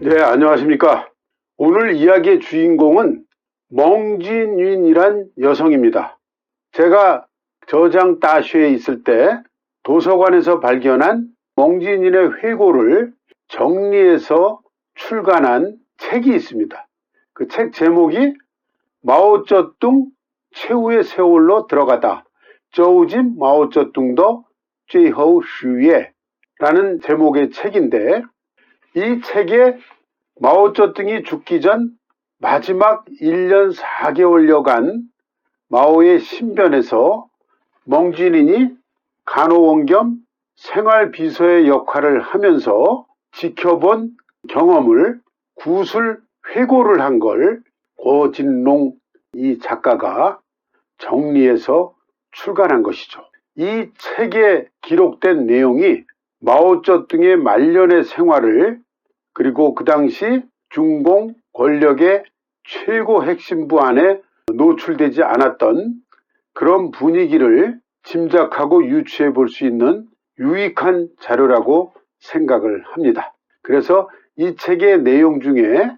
네, 안녕하십니까. 오늘 이야기의 주인공은 멍진윈이란 여성입니다. 제가 저장 따쉐에 있을 때 도서관에서 발견한 멍진윈의 회고를 정리해서 출간한 책이 있습니다. 그 책 제목이 마오쩌둥 최후의 세월로 들어가다. 저우진 마오쩌둥도 최후 슈에 라는 제목의 책인데 이 책에 마오쩌둥이 죽기 전 마지막 1년 4개월여간 마오의 신변에서 멍진인이 간호원 겸 생활비서의 역할을 하면서 지켜본 경험을 구술 회고를 한 걸 고진롱 이 작가가 정리해서 출간한 것이죠. 이 책에 기록된 내용이 마오쩌둥의 말년의 생활을 그리고 그 당시 중공 권력의 최고 핵심 부 안에 노출되지 않았던 그런 분위기를 짐작하고 유추해 볼 수 있는 유익한 자료라고 생각을 합니다. 그래서 이 책의 내용 중에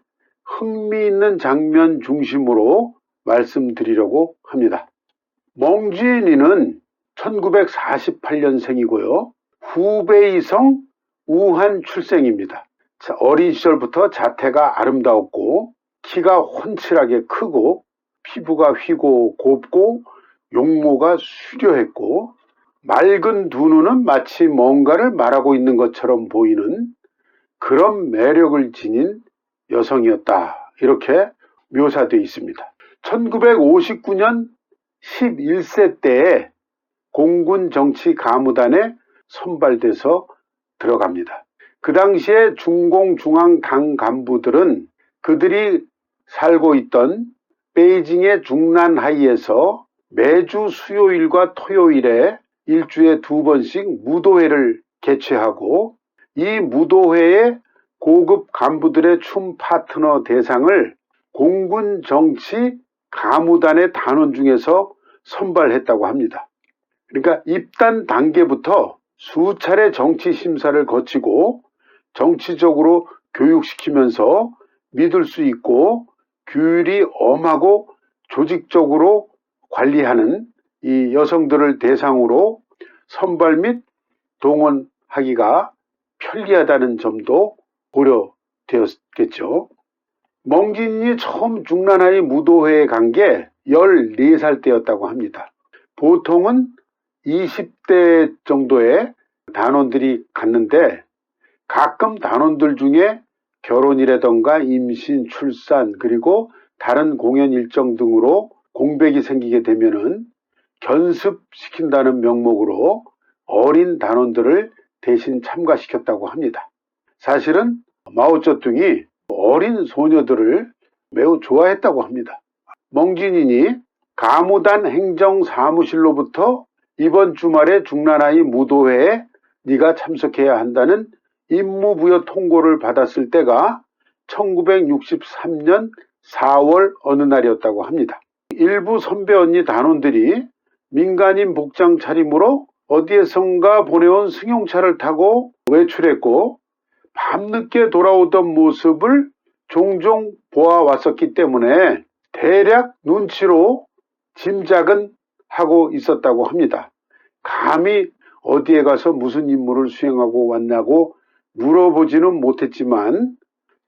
흥미있는 장면 중심으로 말씀드리려고 합니다. 멍지인이는 1948년생이고요. 후베이성 우한 출생입니다. 자, 어린 시절부터 자태가 아름다웠고 키가 훤칠하게 크고 피부가 휘고 곱고 용모가 수려했고 맑은 두 눈은 마치 뭔가를 말하고 있는 것처럼 보이는 그런 매력을 지닌 여성이었다. 이렇게 묘사되어 있습니다. 1959년 11세 때에 공군 정치 가무단에 선발돼서 들어갑니다. 그 당시에 중공 중앙 당 간부들은 그들이 살고 있던 베이징의 중난하이에서 매주 수요일과 토요일에 일주에 두 번씩 무도회를 개최하고 이 무도회에 고급 간부들의 춤 파트너 대상을 공군 정치 가무단의 단원 중에서 선발했다고 합니다. 그러니까 입단 단계부터 수차례 정치 심사를 거치고 정치적으로 교육시키면서 믿을 수 있고 규율이 엄하고 조직적으로 관리하는 이 여성들을 대상으로 선발 및 동원하기가 편리하다는 점도 고려되었겠죠. 멍진이 처음 중란하이 무도회에 간 게 14살 때였다고 합니다. 보통은 20대 정도의 단원들이 갔는데 가끔 단원들 중에 결혼이라던가 임신, 출산, 그리고 다른 공연 일정 등으로 공백이 생기게 되면은 견습시킨다는 명목으로 어린 단원들을 대신 참가시켰다고 합니다. 사실은 마오쩌둥이 어린 소녀들을 매우 좋아했다고 합니다. 멍진인이 가무단 행정사무실로부터 이번 주말에 중란아이 무도회에 네가 참석해야 한다는 임무부여 통고를 받았을 때가 1963년 4월 어느 날이었다고 합니다. 일부 선배 언니 단원들이 민간인 복장 차림으로 어디에선가 보내온 승용차를 타고 외출했고 밤늦게 돌아오던 모습을 종종 보아왔었기 때문에 대략 눈치로 짐작은 하고 있었다고 합니다. 감히 어디에 가서 무슨 임무를 수행하고 왔냐고 물어보지는 못했지만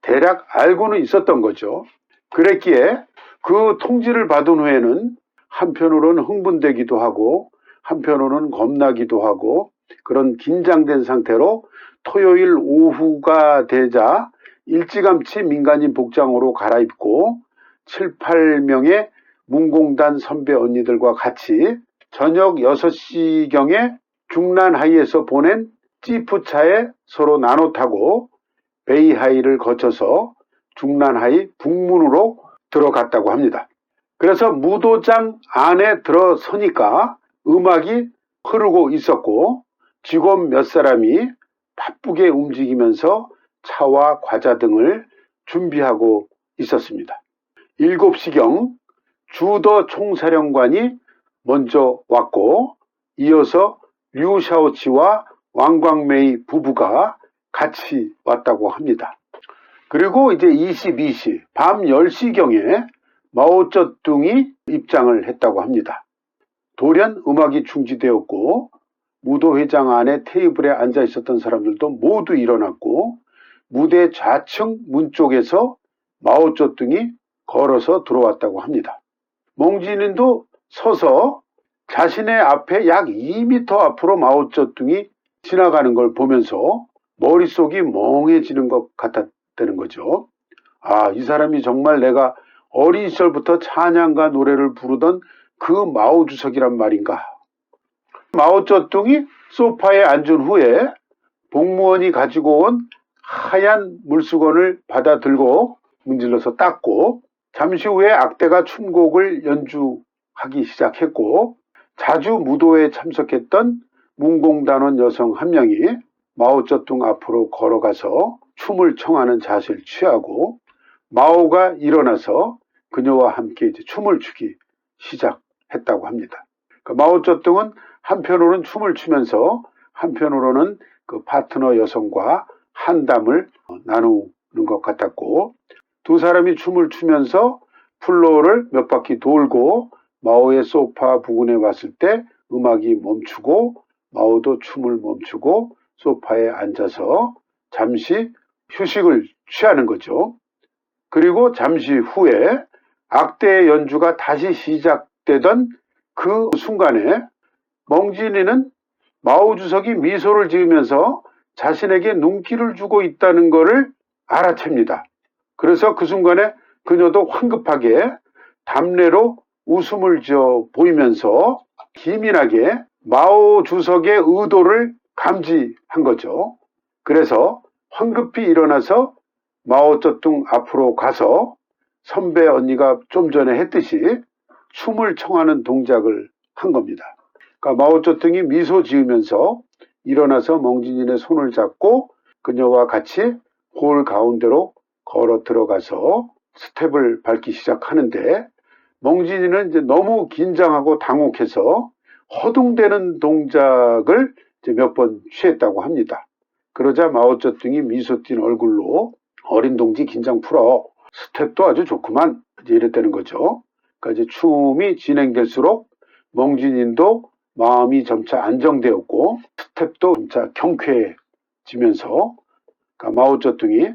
대략 알고는 있었던 거죠. 그랬기에 그 통지를 받은 후에는 한편으로는 흥분되기도 하고 한편으로는 겁나기도 하고 그런 긴장된 상태로 토요일 오후가 되자 일찌감치 민간인 복장으로 갈아입고 7, 8명의 문공단 선배 언니들과 같이 저녁 6시경에 중란하이에서 보낸 찌푸차에 서로 나눠 타고 베이하이를 거쳐서 중란하이 북문으로 들어갔다고 합니다. 그래서 무도장 안에 들어서니까 음악이 흐르고 있었고 직원 몇 사람이 바쁘게 움직이면서 차와 과자 등을 준비하고 있었습니다. 7시경 주더 총사령관이 먼저 왔고 이어서 류샤오치와 왕광메이 부부가 같이 왔다고 합니다. 그리고 이제 22시, 밤 10시경에 마오쩌둥이 입장을 했다고 합니다. 돌연 음악이 중지되었고 무도회장 안에 테이블에 앉아 있었던 사람들도 모두 일어났고 무대 좌측 문 쪽에서 마오쩌둥이 걸어서 들어왔다고 합니다. 몽진인도 서서 자신의 앞에 약 2m 앞으로 마오쩌둥이 지나가는 걸 보면서 머릿속이 멍해지는 것 같았다는 거죠. 아, 이 사람이 정말 내가 어린 시절부터 찬양과 노래를 부르던 그 마오 주석이란 말인가. 마오쩌둥이 소파에 앉은 후에 복무원이 가지고 온 하얀 물수건을 받아 들고 문질러서 닦고 잠시 후에 악대가 춤곡을 연주 하기 시작했고 자주 무도에 참석했던 문공단원 여성 한 명이 마오쩌둥 앞으로 걸어가서 춤을 청하는 자세를 취하고 마오가 일어나서 그녀와 함께 이제 춤을 추기 시작했다고 합니다. 그 마오쩌둥은 한편으로는 춤을 추면서 한편으로는 그 파트너 여성과 한담을 나누는 것 같았고 두 사람이 춤을 추면서 플로어를 몇 바퀴 돌고 마오의 소파 부근에 왔을 때 음악이 멈추고 마오도 춤을 멈추고 소파에 앉아서 잠시 휴식을 취하는 거죠. 그리고 잠시 후에 악대의 연주가 다시 시작되던 그 순간에 멍진이는 마오 주석이 미소를 지으면서 자신에게 눈길을 주고 있다는 것을 알아챕니다. 그래서 그 순간에 그녀도 황급하게 담내로 웃음을 지어 보이면서 기민하게 마오 주석의 의도를 감지한 거죠. 그래서 황급히 일어나서 마오쩌둥 앞으로 가서 선배 언니가 좀 전에 했듯이 춤을 청하는 동작을 한 겁니다. 그러니까 마오쩌둥이 미소 지으면서 일어나서 멍진이의 손을 잡고 그녀와 같이 홀 가운데로 걸어 들어가서 스텝을 밟기 시작하는데 멍진이는 이제 너무 긴장하고 당혹해서 허둥대는 동작을 몇 번 취했다고 합니다. 그러자 마오쩌둥이 미소 띤 얼굴로 어린 동지 긴장 풀어 스텝도 아주 좋구만 이제 이랬다는 거죠. 그러니까 이제 춤이 진행될수록 멍진인도 마음이 점차 안정되었고 스텝도 점차 경쾌해지면서 그러니까 마오쩌둥이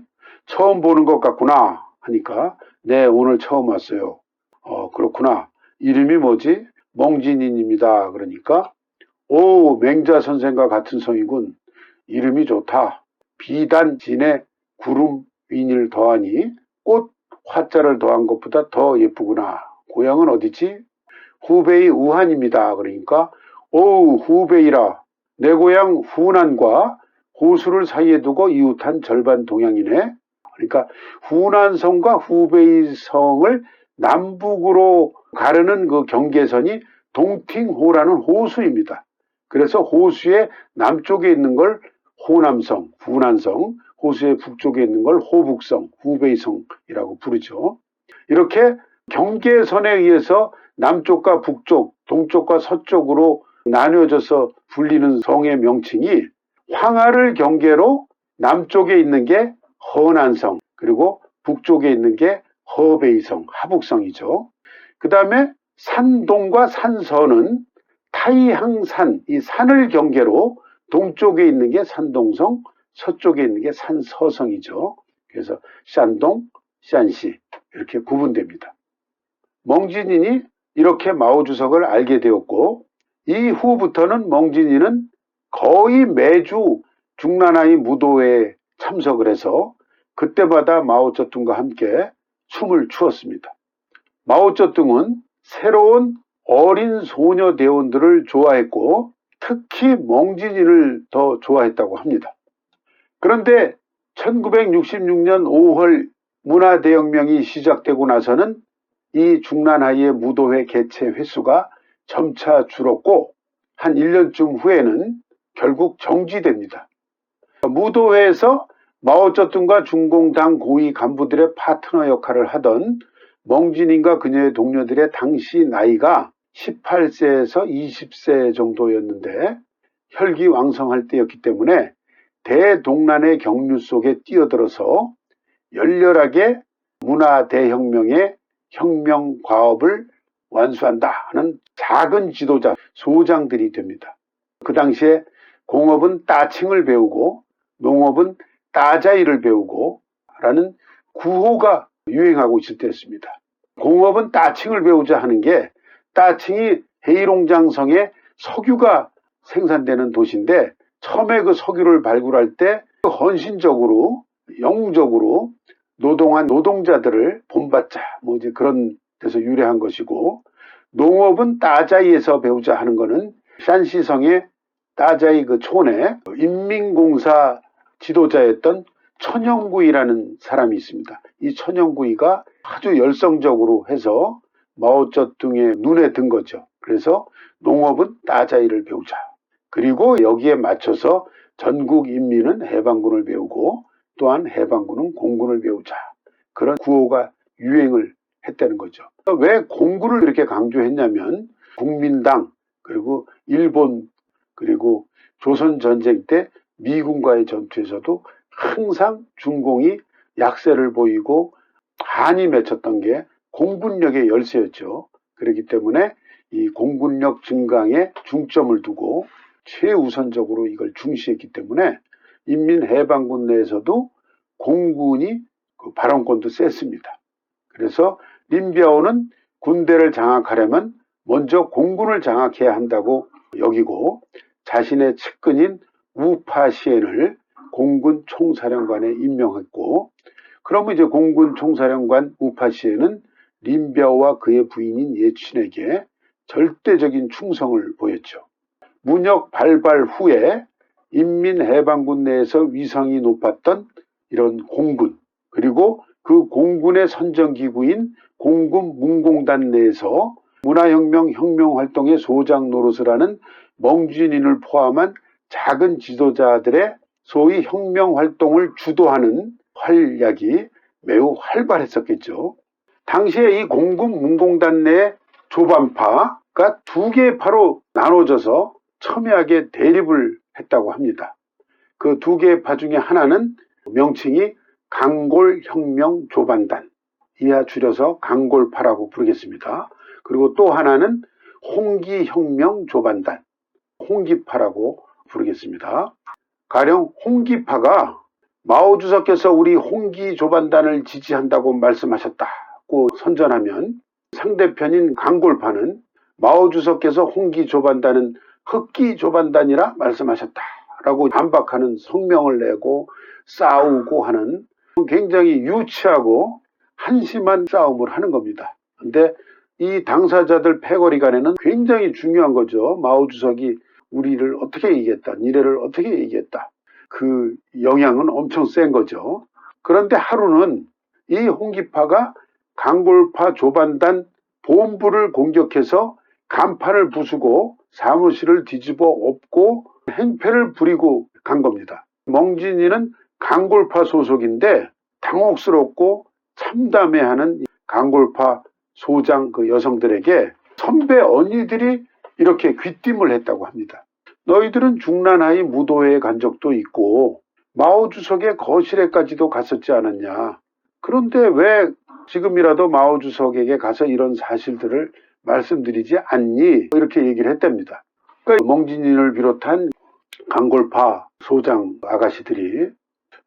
처음 보는 것 같구나 하니까 네 오늘 처음 왔어요. 어 그렇구나. 이름이 뭐지? 멍진인입니다. 그러니까 오 맹자 선생과 같은 성이군. 이름이 좋다. 비단진에 구름 윈을 더하니 꽃 화자를 더한 것보다 더 예쁘구나. 고향은 어디지? 후베이 우한입니다. 그러니까 오 후베이라 내 고향 후난과 호수를 사이에 두고 이웃한 절반 동양이네. 그러니까 후난성과 후베이성을 남북으로 가르는 그 경계선이 동팅호라는 호수입니다. 그래서 호수의 남쪽에 있는 걸 호남성, 후난성, 호수의 북쪽에 있는 걸 호북성, 후베이성이라고 부르죠. 이렇게 경계선에 의해서 남쪽과 북쪽, 동쪽과 서쪽으로 나뉘어져서 불리는 성의 명칭이 황하를 경계로 남쪽에 있는 게 허난성, 그리고 북쪽에 있는 게 허베이성, 하북성이죠. 그 다음에 산동과 산서는 타이항산, 이 산을 경계로 동쪽에 있는 게 산동성, 서쪽에 있는 게 산서성이죠. 그래서 샨동, 샨시 이렇게 구분됩니다. 멍진인이 이렇게 마오 주석을 알게 되었고 이후부터는 멍진이는 거의 매주 중나나이 무도회에 참석을 해서 그때마다 마오쩌둥과 함께 춤을 추었습니다. 마오쩌둥은 새로운 어린 소녀 대원들을 좋아했고 특히 멍진이를 더 좋아했다고 합니다. 그런데 1966년 5월 문화대혁명이 시작되고 나서는 이 중란하이의 무도회 개최 횟수가 점차 줄었고 한 1년쯤 후에는 결국 정지됩니다. 무도회에서 마오쩌둥과 중공당 고위 간부들의 파트너 역할을 하던 멍진인과 그녀의 동료들의 당시 나이가 18세에서 20세 정도였는데 혈기왕성할 때였기 때문에 대동란의 경류 속에 뛰어들어서 열렬하게 문화 대혁명의 혁명 과업을 완수한다 하는 작은 지도자, 소장들이 됩니다. 그 당시에 공업은 따칭을 배우고 농업은 따자이를 배우고 라는 구호가 유행하고 있을 때였습니다. 공업은 따칭을 배우자 하는 게 따칭이 헤이롱장성에 석유가 생산되는 도시인데 처음에 그 석유를 발굴할 때 헌신적으로 영웅적으로 노동한 노동자들을 본받자 뭐 이제 그런 데서 유래한 것이고 농업은 따자이에서 배우자 하는 거는 샨시성의 따자이 그 촌에 인민공사 지도자였던 천영구이라는 사람이 있습니다. 이 천영구이가 아주 열성적으로 해서 마오쩌둥의 눈에 든 거죠. 그래서 농업은 따자이를 배우자. 그리고 여기에 맞춰서 전국 인민은 해방군을 배우고 또한 해방군은 공군을 배우자. 그런 구호가 유행을 했다는 거죠. 왜 공군을 이렇게 강조했냐면 국민당 그리고 일본 그리고 조선 전쟁 때 미군과의 전투에서도 항상 중공이 약세를 보이고 한이 맺혔던 게 공군력의 열세였죠. 그렇기 때문에 이 공군력 증강에 중점을 두고 최우선적으로 이걸 중시했기 때문에 인민해방군 내에서도 공군이 그 발언권도 셌습니다. 그래서 린비아오는 군대를 장악하려면 먼저 공군을 장악해야 한다고 여기고 자신의 측근인 우파시엔을 공군 총사령관에 임명했고 그러면 이제 공군 총사령관 우파시엔은 린비아오와 그의 부인인 예친에게 절대적인 충성을 보였죠. 문역 발발 후에 인민해방군 내에서 위성이 높았던 이런 공군 그리고 그 공군의 선정기구인 공군 문공단 내에서 문화혁명 혁명활동의 소장 노릇을 하는 멍준인을 포함한 작은 지도자들의 소위 혁명 활동을 주도하는 활약이 매우 활발했었겠죠. 당시에 이 공군 문공단 내 조반파가 두 개의 파로 나눠져서 첨예하게 대립을 했다고 합니다. 그 두 개의 파 중에 하나는 명칭이 강골혁명 조반단, 이하 줄여서 강골파라고 부르겠습니다. 그리고 또 하나는 홍기혁명 조반단, 홍기파라고 부르겠습니다. 가령 홍기파가 마오 주석께서 우리 홍기 조반단을 지지한다고 말씀하셨다고 선전하면 상대편인 강골파는 마오 주석께서 홍기 조반단은 흑기 조반단이라 말씀하셨다라고 반박하는 성명을 내고 싸우고 하는 굉장히 유치하고 한심한 싸움을 하는 겁니다. 근데 이 당사자들 패거리 간에는 굉장히 중요한 거죠. 마오 주석이 우리를 어떻게 이겼다, 니네를 어떻게 이겼다. 그 영향은 엄청 센 거죠. 그런데 하루는 이 홍기파가 강골파 조반단 본부를 공격해서 간판을 부수고 사무실을 뒤집어 엎고 행패를 부리고 간 겁니다. 멍진이는 강골파 소속인데 당혹스럽고 참담해하는 강골파 소장 그 여성들에게 선배 언니들이 이렇게 귀띔을 했다고 합니다. 너희들은 중란하이 무도회에 간 적도 있고 마오 주석의 거실에까지도 갔었지 않았냐. 그런데 왜 지금이라도 마오 주석에게 가서 이런 사실들을 말씀드리지 않니? 이렇게 얘기를 했답니다. 그러니까 멍진인을 비롯한 강골파 소장 아가씨들이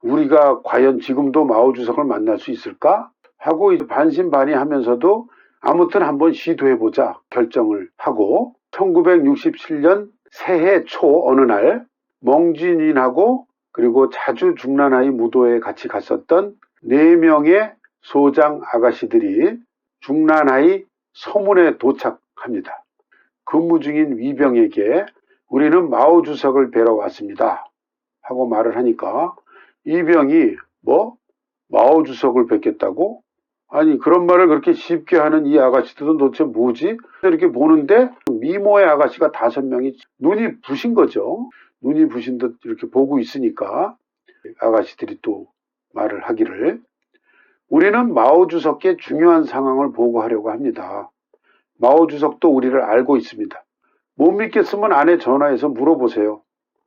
우리가 과연 지금도 마오 주석을 만날 수 있을까? 하고 반신반의하면서도 아무튼 한번 시도해보자 결정을 하고 1967년 새해 초 어느 날 멍진인하고 그리고 자주 중란아이 무도에 같이 갔었던 네 명의 소장 아가씨들이 중란아이 서문에 도착합니다. 근무 중인 위병에게 우리는 마오 주석을 뵈러 왔습니다. 하고 말을 하니까 이병이 뭐 마오 주석을 뵙겠다고? 아니 그런 말을 그렇게 쉽게 하는 이 아가씨들은 도대체 뭐지? 이렇게 보는데 미모의 아가씨가 다섯 명이 눈이 부신 거죠. 눈이 부신 듯 이렇게 보고 있으니까 아가씨들이 또 말을 하기를 우리는 마오 주석의 중요한 상황을 보고하려고 합니다. 마오 주석도 우리를 알고 있습니다. 못 믿겠으면 안에 전화해서 물어보세요.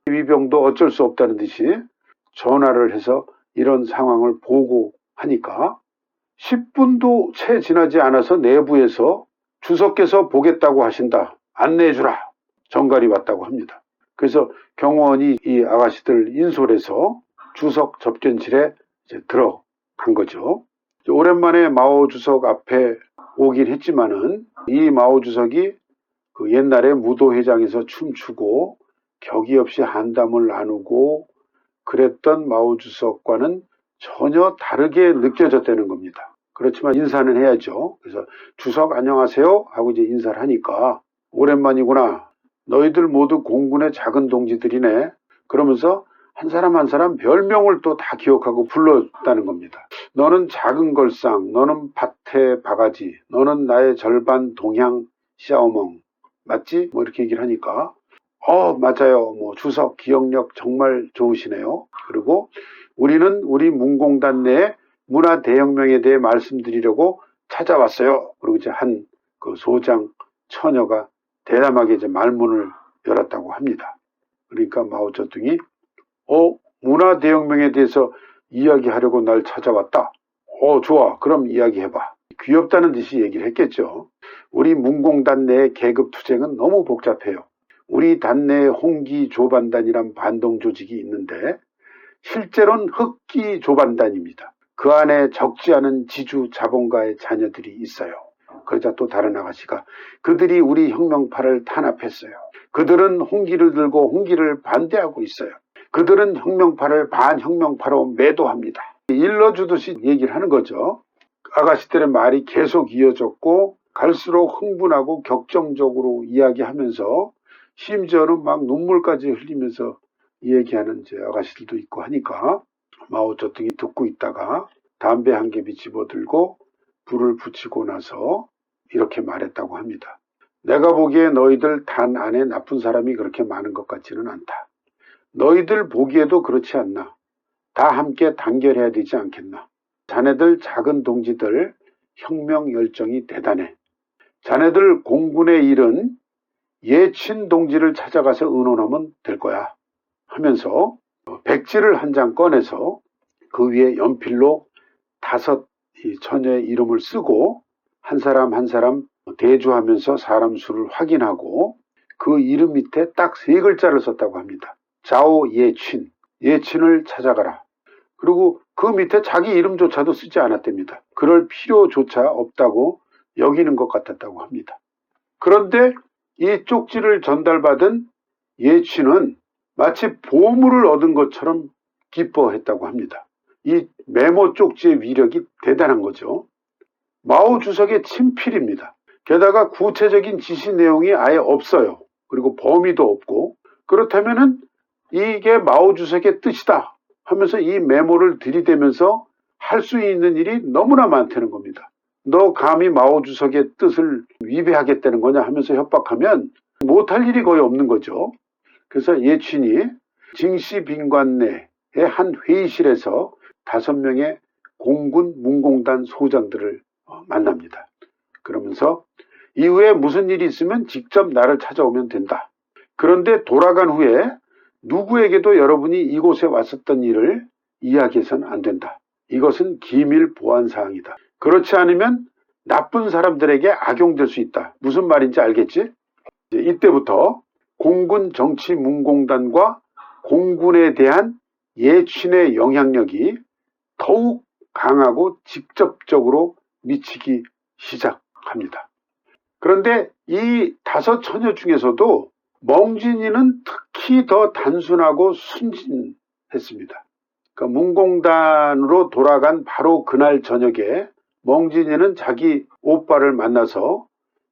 위병도 어쩔 수 없다는 듯이 전화를 해서 이런 상황을 보고 하니까 10분도 채 지나지 않아서 내부에서 주석께서 보겠다고 하신다. 안내해주라. 정갈이 왔다고 합니다. 그래서 경호원이 이 아가씨들 인솔해서 주석 접견실에 이제 들어간 거죠. 오랜만에 마오 주석 앞에 오긴 했지만은 이 마오 주석이 그 옛날에 무도회장에서 춤추고 격이 없이 한담을 나누고 그랬던 마오 주석과는 전혀 다르게 느껴졌다는 겁니다. 그렇지만 인사는 해야죠. 그래서 주석 안녕하세요 하고 이제 인사를 하니까 오랜만이구나. 너희들 모두 공군의 작은 동지들이네. 그러면서 한 사람 한 사람 별명을 또 다 기억하고 불렀다는 겁니다. 너는 작은 걸상, 너는 밭의 바가지, 너는 나의 절반 동향 샤오멍. 맞지? 뭐 이렇게 얘기를 하니까 어, 맞아요. 뭐 주석 기억력 정말 좋으시네요. 그리고 우리는 우리 문공단 내 문화 대혁명에 대해 말씀드리려고 찾아왔어요. 그리고 이제 한 그 소장 처녀가 대담하게 이제 말문을 열었다고 합니다. 그러니까 마오쩌둥이 어 문화 대혁명에 대해서 이야기하려고 날 찾아왔다. 어 좋아. 그럼 이야기해봐. 귀엽다는 듯이 얘기를 했겠죠. 우리 문공단 내 계급 투쟁은 너무 복잡해요. 우리 단내에 홍기 조반단이란 반동 조직이 있는데 실제로는 흑기 조반단입니다. 그 안에 적지 않은 지주 자본가의 자녀들이 있어요. 그러자 또 다른 아가씨가 그들이 우리 혁명파를 탄압했어요. 그들은 홍기를 들고 홍기를 반대하고 있어요. 그들은 혁명파를 반혁명파로 매도합니다. 일러주듯이 얘기를 하는 거죠. 아가씨들의 말이 계속 이어졌고 갈수록 흥분하고 격정적으로 이야기하면서 심지어는 막 눈물까지 흘리면서 얘기하는 이제 아가씨들도 있고 하니까 마오쩌둥이 듣고 있다가 담배 한 개 비 집어들고 불을 붙이고 나서 이렇게 말했다고 합니다. 내가 보기에 너희들 단 안에 나쁜 사람이 그렇게 많은 것 같지는 않다. 너희들 보기에도 그렇지 않나. 다 함께 단결해야 되지 않겠나. 자네들 작은 동지들 혁명 열정이 대단해. 자네들 공군의 일은 예친 동지를 찾아가서 의논하면 될 거야. 하면서 백지를 한 장 꺼내서 그 위에 연필로 다섯 이 처녀의 이름을 쓰고 한 사람 한 사람 대주하면서 사람 수를 확인하고 그 이름 밑에 딱 세 글자를 썼다고 합니다. 자오 예친, 예친을 찾아가라. 그리고 그 밑에 자기 이름조차도 쓰지 않았답니다. 그럴 필요조차 없다고 여기는 것 같았다고 합니다. 그런데 이 쪽지를 전달받은 예친은 마치 보물을 얻은 것처럼 기뻐했다고 합니다. 이 메모 쪽지의 위력이 대단한 거죠. 마오 주석의 친필입니다. 게다가 구체적인 지시 내용이 아예 없어요. 그리고 범위도 없고 그렇다면은 이게 마오 주석의 뜻이다 하면서 이 메모를 들이대면서 할 수 있는 일이 너무나 많다는 겁니다. 너 감히 마오 주석의 뜻을 위배하겠다는 거냐 하면서 협박하면 못할 일이 거의 없는 거죠. 그래서 예친이 징시 빈관 내의 한 회의실에서 다섯 명의 공군 문공단 소장들을 어, 만납니다. 그러면서 이후에 무슨 일이 있으면 직접 나를 찾아오면 된다. 그런데 돌아간 후에 누구에게도 여러분이 이곳에 왔었던 일을 이야기해서는 안 된다. 이것은 기밀 보안 사항이다. 그렇지 않으면 나쁜 사람들에게 악용될 수 있다. 무슨 말인지 알겠지? 이때부터 공군 정치 문공단과 공군에 대한 예친의 영향력이 더욱 강하고 직접적으로 미치기 시작합니다. 그런데 이 다섯 처녀 중에서도 멍진이는 특히 더 단순하고 순진했습니다. 그러니까 문공단으로 돌아간 바로 그날 저녁에 멍진이는 자기 오빠를 만나서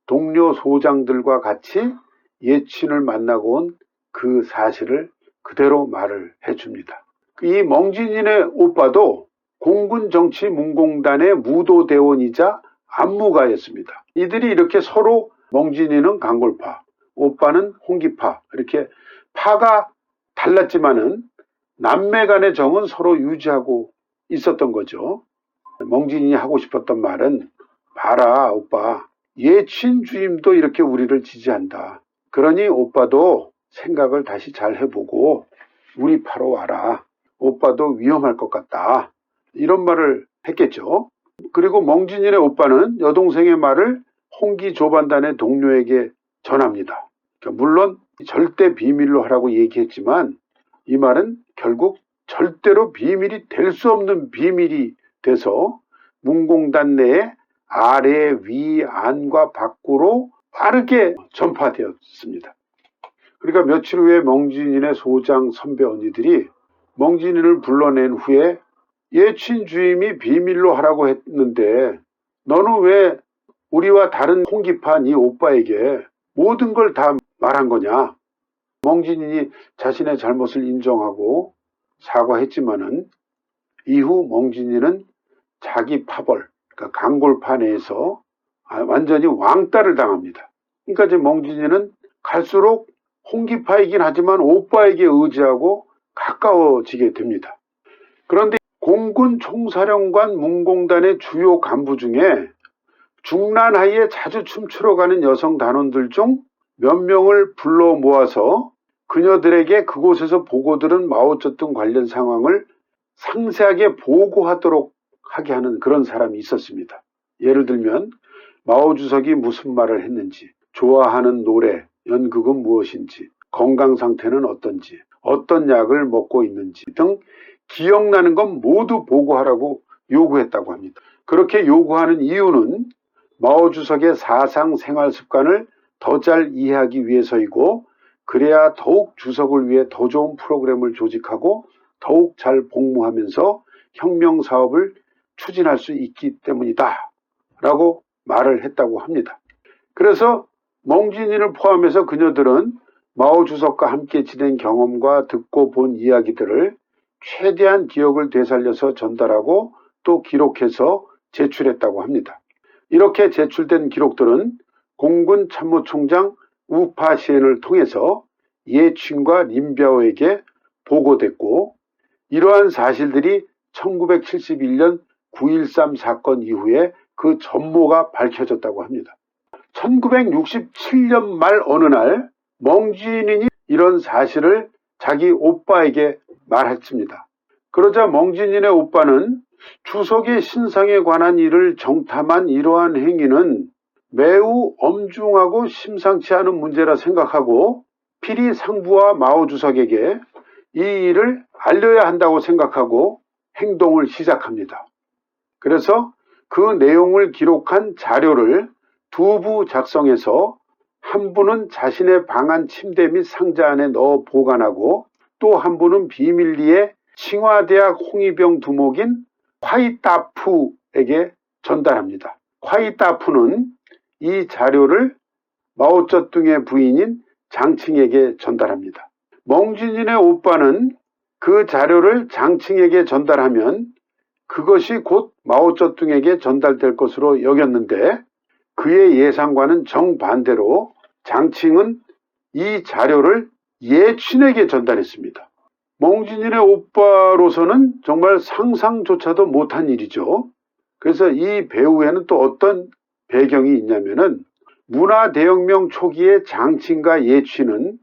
동료 소장들과 같이 예친을 만나고 온 그 사실을 그대로 말을 해줍니다. 이 멍진이네 오빠도 공군 정치 문공단의 무도대원이자 안무가였습니다. 이들이 이렇게 서로 멍진이는 강골파, 오빠는 홍기파 이렇게 파가 달랐지만은 남매 간의 정은 서로 유지하고 있었던 거죠. 멍진이 하고 싶었던 말은 봐라 오빠 예 친 주임도 이렇게 우리를 지지한다. 그러니 오빠도 생각을 다시 잘 해보고 우리 파로 와라. 오빠도 위험할 것 같다. 이런 말을 했겠죠. 그리고 멍진인의 오빠는 여동생의 말을 홍기 조반단의 동료에게 전합니다. 그러니까 물론 절대 비밀로 하라고 얘기했지만 이 말은 결국 절대로 비밀이 될 수 없는 비밀이 돼서 문공단 내에 아래, 위, 안과 밖으로 빠르게 전파되었습니다. 그러니까 며칠 후에 멍진인의 소장 선배 언니들이 멍진인을 불러낸 후에 예친 주임이 비밀로 하라고 했는데 너는 왜 우리와 다른 홍기판 이 오빠에게 모든 걸 다 말한 거냐? 멍진인이 자신의 잘못을 인정하고 사과했지만은 이후 멍진이는 자기 파벌, 그러니까 강골파 내에서 아, 완전히 왕따를 당합니다. 그러니까 이제 멍진이는 갈수록 홍기파이긴 하지만 오빠에게 의지하고 가까워지게 됩니다. 그런데 공군 총사령관 문공단의 주요 간부 중에 중란하이에 자주 춤추러 가는 여성 단원들 중 몇 명을 불러 모아서 그녀들에게 그곳에서 보고 들은 마오쩌둥 관련 상황을 상세하게 보고하도록 하게 하는 그런 사람이 있었습니다. 예를 들면 마오 주석이 무슨 말을 했는지, 좋아하는 노래, 연극은 무엇인지, 건강 상태는 어떤지, 어떤 약을 먹고 있는지 등 기억나는 건 모두 보고하라고 요구했다고 합니다. 그렇게 요구하는 이유는 마오 주석의 사상 생활 습관을 더 잘 이해하기 위해서이고 그래야 더욱 주석을 위해 더 좋은 프로그램을 조직하고 더욱 잘 복무하면서 혁명 사업을 추진할 수 있기 때문이다. 라고 말을 했다고 합니다. 그래서 멍진이를 포함해서 그녀들은 마오 주석과 함께 지낸 경험과 듣고 본 이야기들을 최대한 기억을 되살려서 전달하고 또 기록해서 제출했다고 합니다. 이렇게 제출된 기록들은 공군 참모총장 우파 시엔을 통해서 예친과 림벼오에게 보고됐고 이러한 사실들이 1971년 9.13 사건 이후에 그 전모가 밝혀졌다고 합니다. 1967년 말 어느 날 멍진인이 이런 사실을 자기 오빠에게 말했습니다. 그러자 멍진인의 오빠는 주석의 신상에 관한 일을 정탐한 이러한 행위는 매우 엄중하고 심상치 않은 문제라 생각하고 필히 상부와 마오 주석에게 이 일을 알려야 한다고 생각하고 행동을 시작합니다. 그래서 그 내용을 기록한 자료를 두 부 작성해서 한 부는 자신의 방안 침대 및 상자 안에 넣어 보관하고 또한 부는 비밀리에 칭화대학 홍위병 두목인 화이따푸에게 전달합니다. 화이따푸는 이 자료를 마오쩌둥의 부인인 장칭에게 전달합니다. 멍진인의 오빠는 그 자료를 장칭에게 전달하면 그것이 곧 마오쩌둥에게 전달될 것으로 여겼는데 그의 예상과는 정반대로 장칭은 이 자료를 예친에게 전달했습니다. 멍진인의 오빠로서는 정말 상상조차도 못한 일이죠. 그래서 이 배우에는 또 어떤 배경이 있냐면은 문화대혁명 초기의 장친과 예취는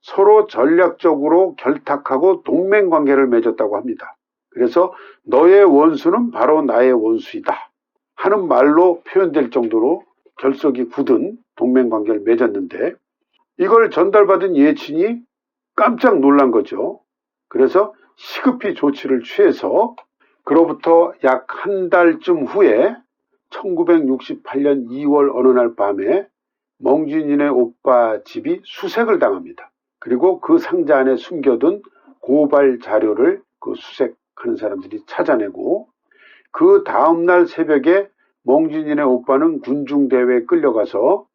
서로 전략적으로 결탁하고 동맹관계를 맺었다고 합니다. 그래서 너의 원수는 바로 나의 원수이다 하는 말로 표현될 정도로 결속이 굳은 동맹 관계를 맺었는데 이걸 전달받은 예친이 깜짝 놀란 거죠. 그래서 시급히 조치를 취해서 그로부터 약 한 달쯤 후에 1968년 2월 어느 날 밤에 멍진인의 오빠 집이 수색을 당합니다. 그리고 그 상자 안에 숨겨둔 고발 자료를 그 수색하는 사람들이 찾아내고 그 다음날 새벽에 멍진인의 오빠는 군중대회에 끌려가서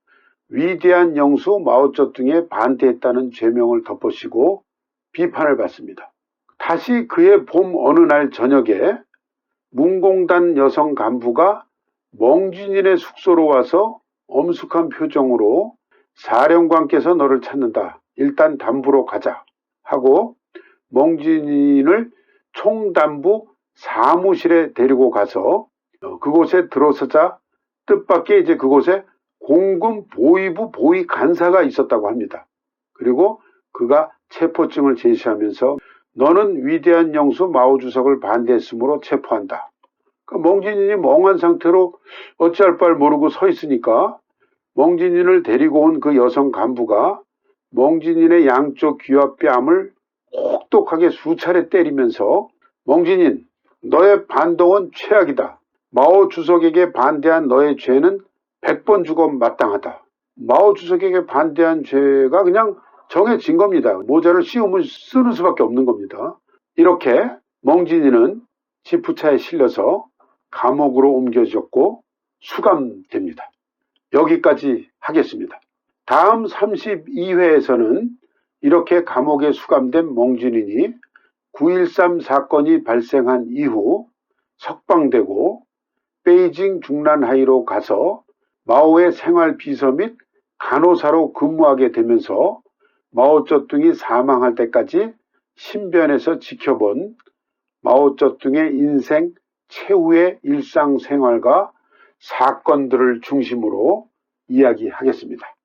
위대한 영수 마오쩌둥에 반대했다는 죄명을 덮어씌고 비판을 받습니다. 다시 그의 봄 어느 날 저녁에 문공단 여성 간부가 멍진인의 숙소로 와서 엄숙한 표정으로 사령관께서 너를 찾는다. 일단 담부로 가자. 하고 멍진인을 총담부 사무실에 데리고 가서 어, 그곳에 들어서자 뜻밖의 이제 그곳에 공군 보위부 보위 간사가 있었다고 합니다. 그리고 그가 체포증을 제시하면서 너는 위대한 영수 마오 주석을 반대했으므로 체포한다. 그 멍진인이 멍한 상태로 어찌할 바를 모르고 서 있으니까 멍진인을 데리고 온 그 여성 간부가 멍진인의 양쪽 귀와 뺨을 혹독하게 수차례 때리면서 멍진인 너의 반동은 최악이다. 마오 주석에게 반대한 너의 죄는 100번 죽어 마땅하다. 마오 주석에게 반대한 죄가 그냥 정해진 겁니다. 모자를 씌우면 쓰는 수밖에 없는 겁니다. 이렇게 멍진이는 지푸차에 실려서 감옥으로 옮겨졌고 수감됩니다. 여기까지 하겠습니다. 다음 32회에서는 이렇게 감옥에 수감된 멍진인이 9.13 사건이 발생한 이후 석방되고 베이징 중란하이로 가서 마오의 생활 비서 및 간호사로 근무하게 되면서 마오쩌둥이 사망할 때까지 신변에서 지켜본 마오쩌둥의 인생 최후의 일상생활과 사건들을 중심으로 이야기하겠습니다.